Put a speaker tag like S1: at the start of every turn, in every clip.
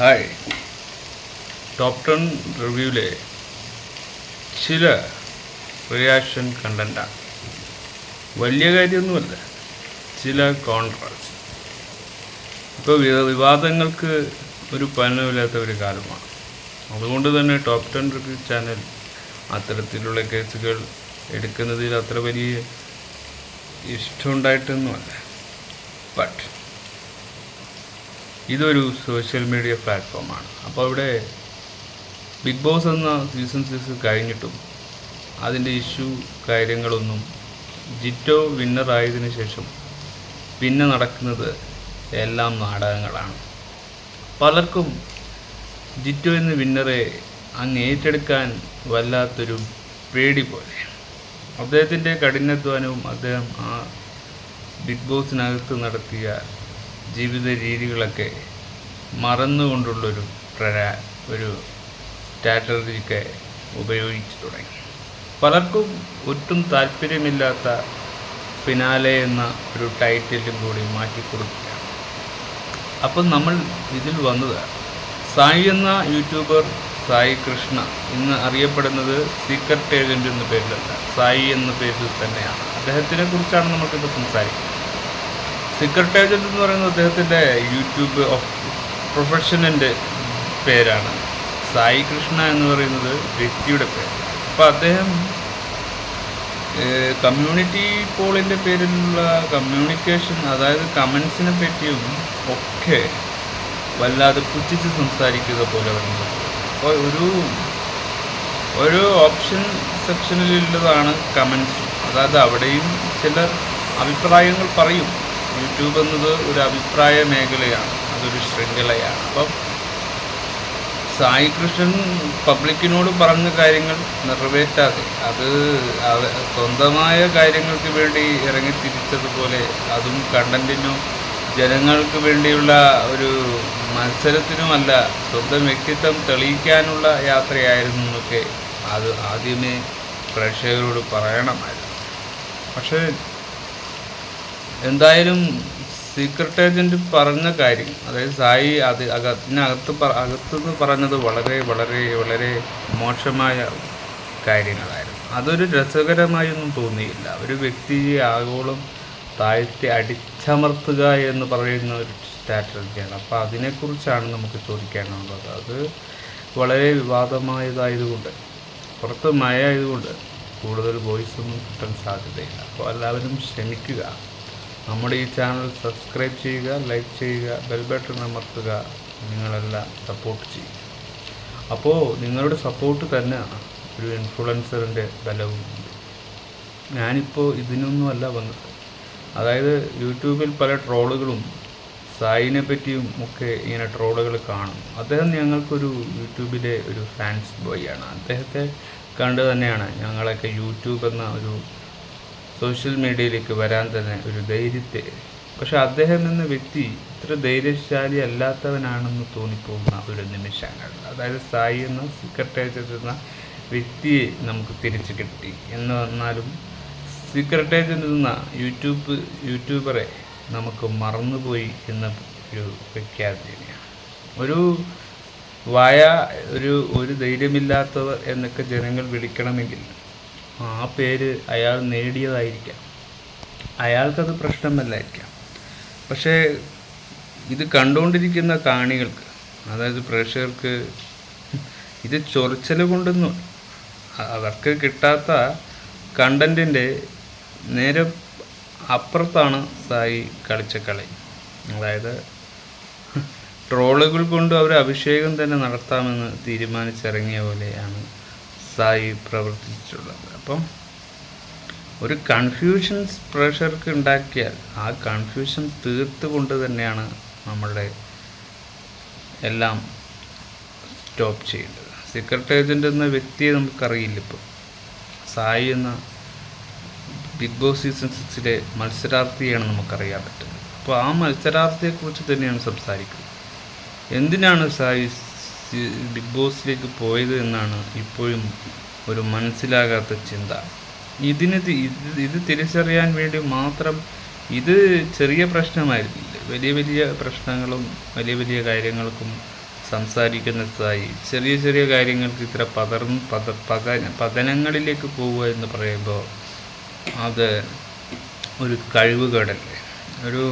S1: Hi top ten റിവ്യൂവിലെ ചില reaction കണ്ടന്റാണ് വലിയ കാര്യമൊന്നുമല്ല. ചില കോൺട്രാസ്റ്റ് ഇപ്പോൾ വിവാദങ്ങൾക്ക് ഒരു പനമില്ലാത്ത ഒരു കാലമാണ്. അതുകൊണ്ട് തന്നെ ടോപ്പ് ടെൻ റിവ്യൂ ചാനൽ അത്തരത്തിലുള്ള കേസുകൾ എടുക്കുന്നതിൽ അത്ര വലിയ ഇഷ്ടമുണ്ടായിട്ടൊന്നുമല്ല. ബട്ട് ഇതൊരു സോഷ്യൽ മീഡിയ പ്ലാറ്റ്ഫോമാണ് അപ്പോൾ ഇവിടെ ബിഗ് ബോസ് എന്ന സീസൺ സിക്സ് കഴിഞ്ഞിട്ടും അതിന്റെ ഇഷ്യൂ കാര്യങ്ങളൊന്നും ജിറ്റോ വിന്നറായതിനു ശേഷം പിന്നെ നടക്കുന്നത് എല്ലാം നാടകങ്ങളാണ്. പലർക്കും ജിറ്റോ എന്ന വിന്നറെ അങ്ങ് ഏറ്റെടുക്കാൻ വല്ലാത്തൊരു പേടി പോലെ അദ്ദേഹത്തിന്റെ കഠിനാധ്വാനവും അദ്ദേഹം ആ ബിഗ് ബോസിനകത്ത് നടത്തിയ ജീവിത രീതികളൊക്കെ മറന്നുകൊണ്ടുള്ളൊരു പ്രരാ ഒരു സ്ട്രാറ്റജിയൊക്കെ ഉപയോഗിച്ചു തുടങ്ങി. പലർക്കും ഒട്ടും താല്പര്യമില്ലാത്ത ഫിനാലെ എന്ന ഒരു ടൈറ്റിലും കൂടി മാറ്റിക്കൊടുക്കുകയാണ് അപ്പം നമ്മൾ ഇതിൽ വന്നത് സായി എന്ന യൂട്യൂബർ സായി കൃഷ്ണ ഇന്ന് അറിയപ്പെടുന്നത് സീക്രട്ട് ഏജന്റ് എന്ന പേരിലല്ല സായി എന്ന പേരിൽ തന്നെയാണ്. അദ്ദേഹത്തിനെ കുറിച്ചാണ് നമുക്കിപ്പോൾ സംസാരിക്കുന്നത്. സീക്രട്ട് എന്ന് പറയുന്നത് അദ്ദേഹത്തിന്റെ യൂട്യൂബ് പ്രൊഫഷനിന്റെ പേരാണ്. സായി കൃഷ്ണ എന്ന് പറയുന്നത് വ്യക്തിയുടെ പേര്. അപ്പോൾ അദ്ദേഹം കമ്മ്യൂണിറ്റി പോളിന്റെ പേരിലുള്ള കമ്മ്യൂണിക്കേഷൻ അതായത് കമൻസിനെ പറ്റിയും ഒക്കെ വല്ലാതെ പുച്ഛിച്ച് സംസാരിക്കുക പോലെ വരുന്നത് അപ്പോൾ ഒരു ഒരു ഓപ്ഷൻ സെക്ഷനിലുള്ളതാണ് കമൻസ് അതായത് അവിടെയും ചില അഭിപ്രായങ്ങൾ പറയും. യൂട്യൂബ് എന്നത് ഒരു അഭിപ്രായ മേഖലയാണ്. അതൊരു ശൃംഖലയാണ്. അപ്പം സായി കൃഷ്ണൻ പബ്ലിക്കിനോട് പറഞ്ഞ കാര്യങ്ങൾ നിറവേറ്റാതെ അത് സ്വന്തമായ കാര്യങ്ങൾക്ക് വേണ്ടി ഇറങ്ങി തിരിച്ചതുപോലെ അതും കണ്ടന്റിനും ജനങ്ങൾക്ക് വേണ്ടിയുള്ള ഒരു മത്സരത്തിനുമല്ല സ്വന്തം വ്യക്തിത്വം തെളിയിക്കാനുള്ള യാത്രയായിരുന്നു എന്നൊക്കെ അത് ആദ്യമേ പ്രേക്ഷകരോട് പറയണമായിരുന്നു. പക്ഷേ എന്തായാലും സീക്രട്ട് ഏജന്റ് പറഞ്ഞ കാര്യം അതായത് സായി അത് അകത്തിനകത്ത് പറ അകത്തുനിന്ന് പറഞ്ഞത് വളരെ വളരെ വളരെ മോശമായ കാര്യങ്ങളായിരുന്നു. അതൊരു രസകരമായൊന്നും തോന്നിയില്ല. ഒരു വ്യക്തിയെ ആഗോളം താഴ്ത്തി അടിച്ചമർത്തുക എന്ന് പറയുന്ന ഒരു സ്ട്രാറ്റജിയാണ് അപ്പോൾ അതിനെക്കുറിച്ചാണ് നമുക്ക് ചോദിക്കാനുള്ളത്. അത് വളരെ വിവാദമായതായതുകൊണ്ട് പുറത്ത് മഴ ആയതുകൊണ്ട് കൂടുതൽ വോയിസ് ഒന്നും കിട്ടാൻ സാധ്യതയില്ല. അപ്പോൾ എല്ലാവരും ക്ഷമിക്കുക. നമ്മുടെ ഈ ചാനൽ സബ്സ്ക്രൈബ് ചെയ്യുക ലൈക്ക് ചെയ്യുക ബെൽ ബട്ടൺ അമർത്തുക നിങ്ങളെല്ലാം സപ്പോർട്ട് ചെയ്യുക. അപ്പോൾ നിങ്ങളുടെ സപ്പോർട്ട് തന്നെയാണ് ഒരു ഇൻഫ്ലുവൻസറിന്റെ ബലവും ഞാനിപ്പോൾ ഇതിനൊന്നുമല്ല വന്നത്. അതായത് യൂട്യൂബിൽ പല ട്രോളുകളും സായിനെ പറ്റിയും ഒക്കെ ഇങ്ങനെ ട്രോളുകൾ കാണും അദ്ദേഹം ഞങ്ങൾക്കൊരു യൂട്യൂബിലെ ഒരു ഫാൻസ് ബോയ് ആണ്. അദ്ദേഹത്തെ കണ്ട് തന്നെയാണ് ഞങ്ങളൊക്കെ യൂട്യൂബ് എന്ന ഒരു സോഷ്യൽ മീഡിയയിലേക്ക് വരാൻ തന്നെ ഒരു ധൈര്യത്തെ പക്ഷെ അദ്ദേഹം എന്ന വ്യക്തി ഇത്ര ധൈര്യശാലി അല്ലാത്തവനാണെന്ന് തോന്നിപ്പോകുന്ന ഒരു നിമിഷങ്ങൾ. അതായത് സായി എന്ന സെക്രട്ടേറിയറ്റ് എന്ന വ്യക്തിയെ നമുക്ക് തിരിച്ചു കിട്ടി. എന്ന് വന്നാലും സെക്രട്ടേറിയറ്റ് എന്ന യൂട്യൂബ് യൂട്യൂബറെ നമുക്ക് മറന്നുപോയി എന്ന ഒരു പ്രഖ്യാപനയാണ്. ഒരു വായ ഒരു ഒരു ധൈര്യമില്ലാത്തവർ എന്നൊക്കെ ജനങ്ങൾ വിളിക്കണമെങ്കിൽ ആ പേര് അയാൾ നേടിയതായിരിക്കാം. അയാൾക്കത് പ്രശ്നമല്ലായിരിക്കാം. പക്ഷേ ഇത് കണ്ടുകൊണ്ടിരിക്കുന്ന കാണികൾക്ക് അതായത് പ്രേക്ഷകർക്ക് ഇത് ചൊറിച്ചൽ കൊണ്ടൊന്നും. അവർക്ക് കിട്ടാത്ത കണ്ടന്റിന്റെ നേരെ അപ്പുറത്താണ് സായി കളിച്ച കളി. അതായത് ട്രോളുകൾ കൊണ്ട് അവർ അഭിഷേകം തന്നെ നടത്താമെന്ന് തീരുമാനിച്ചിറങ്ങിയ പോലെയാണ് സായി പ്രവർത്തിച്ചിട്ടുള്ളത്. അപ്പം ഒരു കൺഫ്യൂഷൻസ് പ്രഷർക്ക് ഉണ്ടാക്കിയാൽ ആ കൺഫ്യൂഷൻ തീർത്തുകൊണ്ട് തന്നെയാണ് നമ്മളുടെ എല്ലാം സ്റ്റോപ്പ് ചെയ്യേണ്ടത്. സീക്രട്ട് ഏജന്റ് എന്ന വ്യക്തിയെ നമുക്കറിയില്ല ഇപ്പോൾ സായി എന്ന ബിഗ് ബോസ് സീസൺ സിക്സിലെ മത്സരാർത്ഥിയാണ് നമുക്കറിയാൻ പറ്റുന്നത്. അപ്പോൾ ആ മത്സരാർത്ഥിയെക്കുറിച്ച് തന്നെയാണ് സംസാരിക്കുന്നത്. എന്തിനാണ് സായി ബിഗ് ബോസിലേക്ക് പോയത് എന്നാണ് ഇപ്പോഴും ഒരു മനസ്സിലാകാത്ത ചിന്ത. ഇതിന് ഇത് ഇത് തിരിച്ചറിയാൻ വേണ്ടി മാത്രം ഇത് ചെറിയ പ്രശ്നമായിരുന്നില്ല. വലിയ വലിയ പ്രശ്നങ്ങളും വലിയ വലിയ കാര്യങ്ങൾക്കും സംസാരിക്കുന്നതായി ചെറിയ ചെറിയ കാര്യങ്ങൾക്ക് ഇത്ര പതർന്ന് പത പത പതനങ്ങളിലേക്ക് പോവുക എന്ന് പറയുമ്പോൾ അത് ഒരു കഴിവുകേടല്ലേ? ഒരു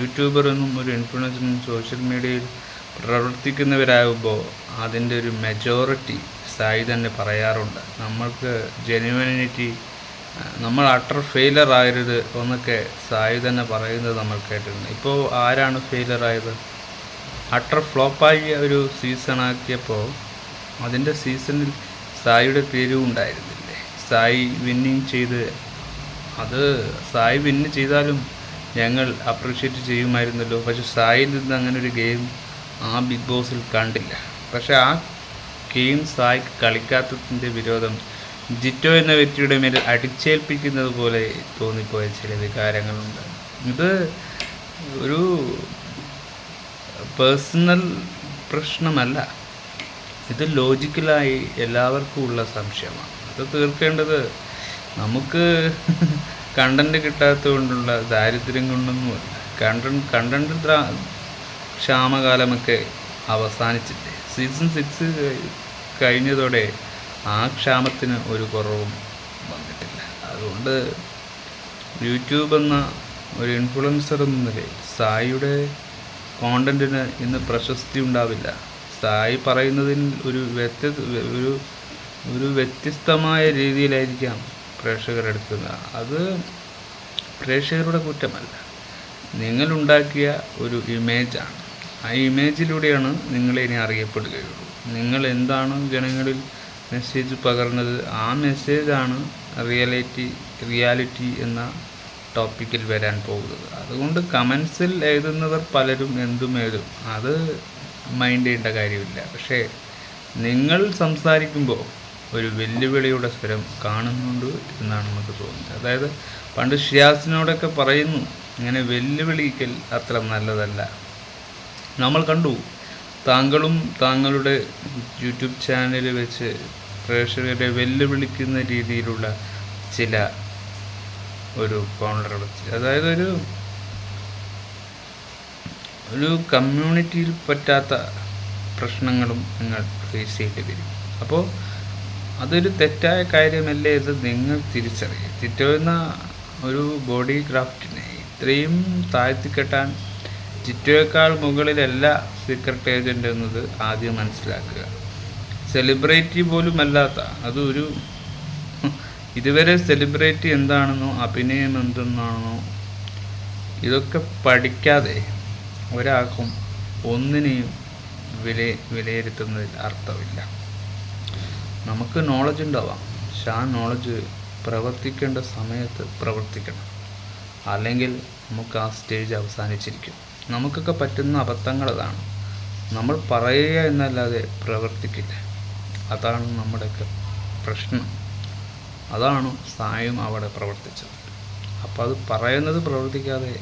S1: യൂട്യൂബറെന്നും ഒരു ഇൻഫ്ലുവൻസറും സോഷ്യൽ മീഡിയയിൽ പ്രവർത്തിക്കുന്നവരാകുമ്പോൾ അതിന്റെ ഒരു മെജോറിറ്റി സായി തന്നെ പറയാറുണ്ട്. നമ്മൾക്ക് ജെന്യുവനിറ്റി നമ്മൾ അട്ടർ ഫെയിലർ ആകരുത് എന്നൊക്കെ സായി തന്നെ പറയുന്നത് നമ്മൾ കേട്ടിട്ടുണ്ട്. ഇപ്പോൾ ആരാണ് ഫെയിലർ ആയത്? അട്ടർ ഫ്ലോപ്പായ ഒരു സീസണാക്കിയപ്പോൾ അതിന്റെ സീസണിൽ സായിയുടെ പേരും ഉണ്ടായിരുന്നില്ലേ? സായി വിന്നിങ് ചെയ്ത് അത് സായി വിന്ന് ചെയ്താലും ഞങ്ങൾ അപ്രീഷിയേറ്റ് ചെയ്യുമായിരുന്നല്ലോ. പക്ഷെ സായിൽ നിന്ന് അങ്ങനെ ഒരു ഗെയിം ആ ബിഗ് ബോസിൽ കണ്ടില്ല. പക്ഷേ ആ കെയിൻ സായിക്ക് കളിക്കാത്തതിന്റെ വിരോധം ജിറ്റോ എന്ന വ്യക്തിയുടെ മേൽ അടിച്ചേൽപ്പിക്കുന്നത് പോലെ തോന്നിപ്പോയ ചില വികാരങ്ങളുണ്ട്. ഇത് ഒരു പേഴ്സണൽ പ്രശ്നമല്ല. ഇത് ലോജിക്കലായി എല്ലാവർക്കും ഉള്ള സംശയമാണ്. അത് തീർക്കേണ്ടത് നമുക്ക് കണ്ടന്റ് കിട്ടാത്തത് കൊണ്ടുള്ള ദാരിദ്ര്യം കൊണ്ടൊന്നുമല്ല. കണ്ടന്റ് കണ്ടന്റ് ക്ഷാമകാലമൊക്കെ അവസാനിച്ചില്ലേ സീസൺ സിക്സ് കഴിഞ്ഞതോടെ ആ ക്ഷാമത്തിന് ഒരു കുറവും വന്നിട്ടില്ല. അതുകൊണ്ട് യൂട്യൂബ് എന്ന ഒരു ഇൻഫ്ലുവൻസർ എന്ന നിലയിൽ സായിയുടെ കോണ്ടന്റിന് ഇന്ന് പ്രശസ്തി ഉണ്ടാവില്ല. സായി പറയുന്നതിൽ ഒരു വ്യത്യസ്ത ഒരു ഒരു വ്യത്യസ്തമായ രീതിയിലായിരിക്കാം പ്രേക്ഷകരെടുക്കുന്നത് അത് പ്രേക്ഷകരുടെ കുറ്റമല്ല. നിങ്ങളുണ്ടാക്കിയ ഒരു ഇമേജാണ് ആ ഇമേജിലൂടെയാണ് നിങ്ങളെ ഇനി അറിയപ്പെടുകയുള്ളൂ. നിങ്ങൾ എന്താണ് ജനങ്ങളിൽ മെസ്സേജ് പകർന്നത്? ആ മെസ്സേജാണ് റിയാലിറ്റി റിയാലിറ്റി എന്ന ടോപ്പിക്കിൽ വരാൻ പോകുന്നത്. അതുകൊണ്ട് കമൻസിൽ എഴുതുന്നവർ പലരും എന്തും എഴുതും? അത് മൈൻഡ് ചെയ്യേണ്ട കാര്യമില്ല. പക്ഷേ നിങ്ങൾ സംസാരിക്കുമ്പോൾ ഒരു വെല്ലുവിളിയുടെ സ്വരം കാണുന്നുണ്ട് എന്നാണ് നമുക്ക് തോന്നുന്നത്. അതായത് പണ്ട് ഷിയാസിനോടൊക്കെ പറയുന്നു ഇങ്ങനെ വെല്ലുവിളിക്കൽ അത്ര നല്ലതല്ല. നമ്മൾ കണ്ടു. താങ്കളും താങ്കളുടെ യൂട്യൂബ് ചാനൽ വെച്ച് പ്രേക്ഷകരെ വെല്ലുവിളിക്കുന്ന രീതിയിലുള്ള ചില ഒരു കോൺട്ര അതായത് ഒരു ഒരു കമ്മ്യൂണിറ്റിയിൽ പറ്റാത്ത പ്രശ്നങ്ങളും നിങ്ങൾ ഫേസ് ചെയ്യേണ്ടി വരും അപ്പോൾ അതൊരു തെറ്റായ കാര്യമല്ലേ ഇത് നിങ്ങൾ തിരിച്ചറിയും തിറ്റുന്ന ഒരു ബോഡി ക്രാഫ്റ്റിനെ ഇത്രയും താഴ്ത്തിക്കെട്ടാൻ ടിറ്റോയേക്കാൾ മുകളിലല്ല സീക്രട്ട് ഏജന്റ് എന്നത് ആദ്യം മനസ്സിലാക്കുക. സെലിബ്രിറ്റി പോലും അല്ലാത്ത അതൊരു ഇതുവരെ സെലിബ്രിറ്റി എന്താണെന്നോ അഭിനയം എന്തെന്നാണെന്നോ ഇതൊക്കെ പഠിക്കാതെ ഒരാൾക്കും ഒന്നിനെയും വില വിലയിരുത്തുന്നതിൽ അർത്ഥമില്ല. നമുക്ക് നോളജ് ഉണ്ടാവാം. പക്ഷെ ആ നോളജ് പ്രവർത്തിക്കേണ്ട സമയത്ത് പ്രവർത്തിക്കണം. അല്ലെങ്കിൽ നമുക്ക് ആ സ്റ്റേജ് അവസാനിച്ചിരിക്കും. നമുക്കൊക്കെ പറ്റുന്ന അബദ്ധങ്ങൾ അതാണ്. നമ്മൾ പറയുക എന്നല്ലാതെ പ്രവർത്തിക്കില്ല. അതാണ് നമ്മുടെയൊക്കെ പ്രശ്നം. അതാണ് സായം അവിടെ പ്രവർത്തിച്ചത്. അപ്പോൾ അത് പറയുന്നത് പ്രവർത്തിക്കാതെ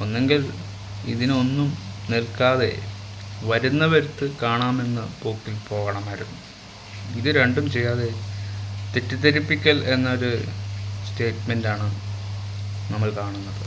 S1: ഒന്നെങ്കിൽ ഇതിനൊന്നും നിൽക്കാതെ വരുന്നവരുത്ത് കാണാമെന്ന് പോക്കിൽ പോകണമായിരുന്നു. ഇത് രണ്ടും ചെയ്യാതെ തെറ്റിദ്ധരിപ്പിക്കൽ എന്നൊരു സ്റ്റേറ്റ്മെന്റാണ് നമ്മൾ കാണുന്നത്.